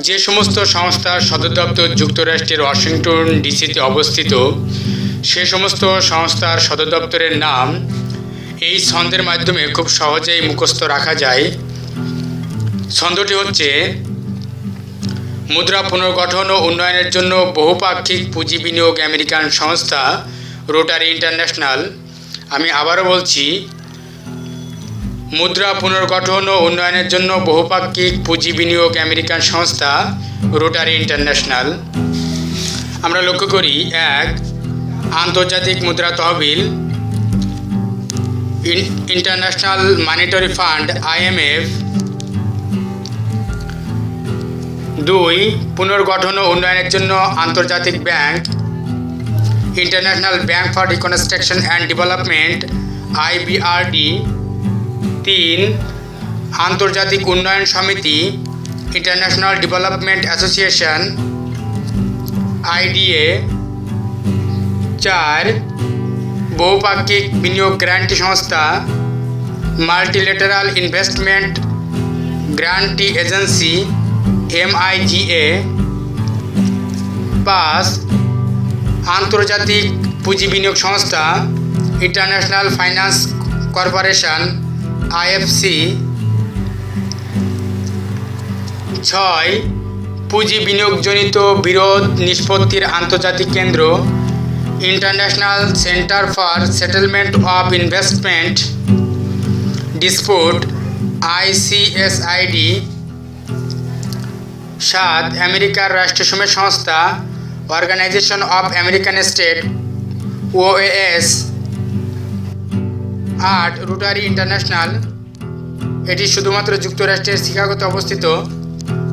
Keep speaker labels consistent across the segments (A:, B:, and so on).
A: যে সমস্ত সংস্থার সদর দপ্তর যুক্তরাষ্ট্রের ওয়াশিংটন ডিসিতে অবস্থিত, সে সমস্ত সংস্থার সদর দপ্তরের নাম এই ছন্দের মাধ্যমে খুব সহজেই মুখস্থ রাখা যায়। ছন্দটি হচ্ছে, মুদ্রা পুনর্গঠন ও উন্নয়নের জন্য বহুপাক্ষিক পুঁজি বিনিয়োগ আমেরিকান সংস্থা রোটারি ইন্টারন্যাশনাল। আমি আবারও বলছি মুদ্রা পুনর্গঠন ও উন্নয়নের জন্য বহুপাক্ষিক পুঁজি বিনিয়োগ আমেরিকান সংস্থা রোটারি ইন্টারন্যাশনাল। আমরা লক্ষ্য করি, এক, আন্তর্জাতিক মুদ্রা তহবিল ইন্টারন্যাশনাল মানিটারি ফান্ড, আইএমএফ। দুই, পুনর্গঠন ও উন্নয়নের জন্য আন্তর্জাতিক bank, international bank for reconstruction and development, IBRD. তিন, আন্তর্জাতিক উন্নয়ন সমিতি, ইন্টারন্যাশনাল ডেভেলপমেন্ট অ্যাসোসিয়েশন, আইডিএ। চার, বহুপাক্ষিক বিনিয়োগ গ্রান্টি সংস্থা, multilateral investment guarantee agency, MIGA. পাঁচ, আন্তর্জাতিক পুঁজি বিনিয়োগ সংস্থা, ইন্টারন্যাশনাল ফাইন্যান্স কর্পোরেশন। আইএফসি ছয় পুঁজি বিনিয়োগজনিত বিরোধ নিষ্পত্তির আন্তর্জাতিক কেন্দ্র international centre for settlement of investment dispute ICSID সাত আমেরিকার রাষ্ট্রসমেত সংস্থা organization of American state OAS আট রোটারি ইন্টারন্যাশনাল। এটি শুধুমাত্র যুক্তরাষ্ট্রের শিকাগোতে অবস্থিত।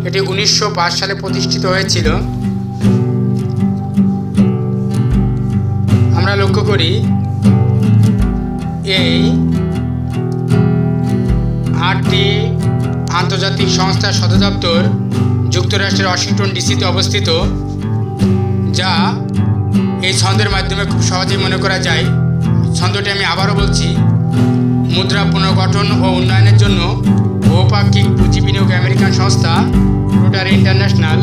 A: এটি উনিশশো পাঁচ সালে প্রতিষ্ঠিত হয়েছিল। আমরা লক্ষ্য করি, এই আটটি আন্তর্জাতিক সংস্থার সদর দপ্তর যুক্তরাষ্ট্রের ওয়াশিংটন ডিসিতে অবস্থিত, যা এই ছন্দের মাধ্যমে খুব সহজেই মনে করা যায়। ছন্দটি আমি আবারও বলছি মুদ্রা পুনর্গঠন ও উন্নয়নের জন্য বহুপাক্ষিক পুঁজি বিনিয়োগ আমেরিকান সংস্থা রোটারি ইন্টারন্যাশনাল।